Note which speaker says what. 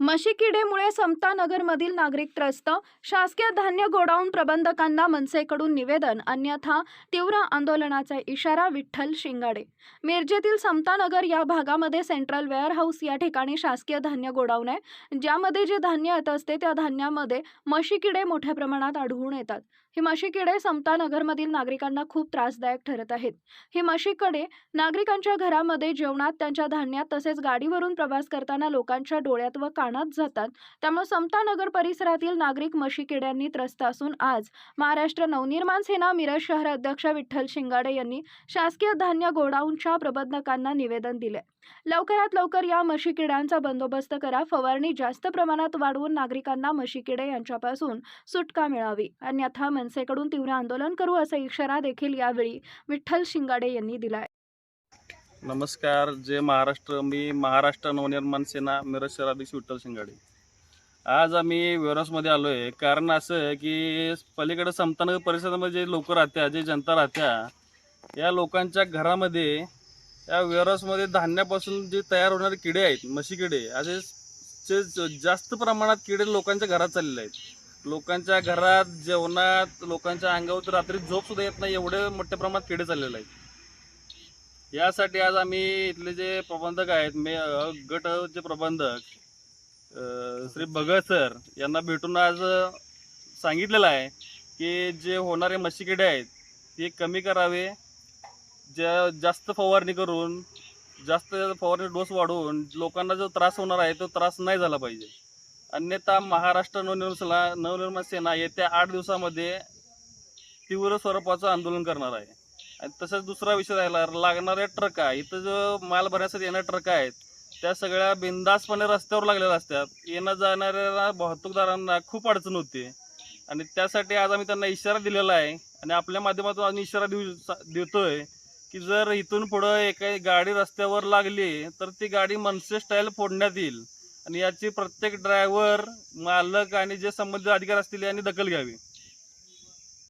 Speaker 1: मशिकिडेमुळे समतानगरमधील नागरिक त्रस्त शासकीय धान्य गोडाऊन प्रबंधकांना मनसेकडून निवेदन अन्यथा तीव्र आंदोलनाचा इशारा विठ्ठल शिंगाडे. मिरजेतील समतानगर या भागामध्ये सेंट्रल वेअर हाऊस या ठिकाणी शासकीय धान्य गोडाऊन आहे ज्यामध्ये जे धान्य येत असते त्या धान्यामध्ये मशिकिडे मोठ्या प्रमाणात आढळून येतात. ही मशिकिडे समतानगरमधील नागरिकांना खूप त्रासदायक ठरत आहेत. ही मशिकडे नागरिकांच्या घरामध्ये जेवणात त्यांच्या धान्यात तसेच गाडीवरून प्रवास करताना लोकांच्या डोळ्यात व कानात जातात. त्यामुळे समतानगर परिसरातील नागरिक मशिकिड्यांनी त्रस्त असून आज महाराष्ट्र नवनिर्माण सेना मिरज शहर अध्यक्ष विठ्ठल शिंगाडे यांनी शासकीय धान्य गोडाऊनच्या प्रबंधकांना निवेदन दिले. लवकरात लवकर या मशिकिड्यांचा बंदोबस्त करा. फवारणी जास्त प्रमाणात वाढवून नागरिकांना मशिकिडे यांच्यापासून सुटका मिळावी. अन्यथा मनसेकडून तीव्र आंदोलन करू असा इशारा देखील यावेळी विठ्ठल शिंगाडे यांनी दिलाय.
Speaker 2: नमस्कार जय महाराष्ट्र. मी महाराष्ट्र नवनिर्माण सेना मिरज शहराध्यक्ष विठ्ठल शिंगाडे. आज आम्ही वेरसमध्ये आलो आहे कारण असं आहे की पलीकडे समतानगर परिसरामध्ये जे लोक राहत्या जे जनता राहत्या या लोकांच्या घरामध्ये या वेरसमध्ये धान्यापासून जे तयार होणारे किडे आहेत म्हशी किडे असे जास्त प्रमाणात किडे लोकांच्या घरात चाललेले आहेत. लोकांच्या घरात जेवणात लोकांच्या अंगावर रात्री झोप सुद्धा येत नाही एवढे मोठ्या प्रमाणात किडे चाललेले आहेत. यासाठी आज आम्ही इथले जे प्रबंधक आहेत मे अ, गट जे प्रबंधक श्री भगत सर यांना भेटून आज सांगितलेलं आहे की जे होणारे मशिकिडे आहेत ते कमी करावे ज्या जास्त फवारणी करून जास्त फवारणी डोस वाढवून लोकांना जो त्रास होणार आहे तो त्रास नाही झाला पाहिजे. अन्यथा महाराष्ट्र नवनिर्माण नवनिर्माण सेना येत्या आठ दिवसामध्ये तीव्र स्वरूपाचं आंदोलन करणार आहे. आणि तसंच दुसरा विषय राहिला लागणाऱ्या ट्रका. इथं जो माल भरण्यासाठी येणाऱ्या ट्रका आहेत त्या सगळ्या बिंदासपणे रस्त्यावर लागलेल्या असतात. येणं जाणाऱ्या वाहतूकदारांना खूप अडचण होते. आणि त्यासाठी आज आम्ही त्यांना इशारा दिलेला आहे. आणि आपल्या माध्यमातून आम्ही इशारा देऊ सा- देतोय की जर इथून पुढं एखादी गाडी रस्त्यावर लागली तर ती गाडी मनसे स्टाईल फोडण्यात येईल. आणि याची प्रत्येक ड्रायव्हर मालक आणि जे संबंधित अधिकारी असतील यांनी दखल घ्यावी.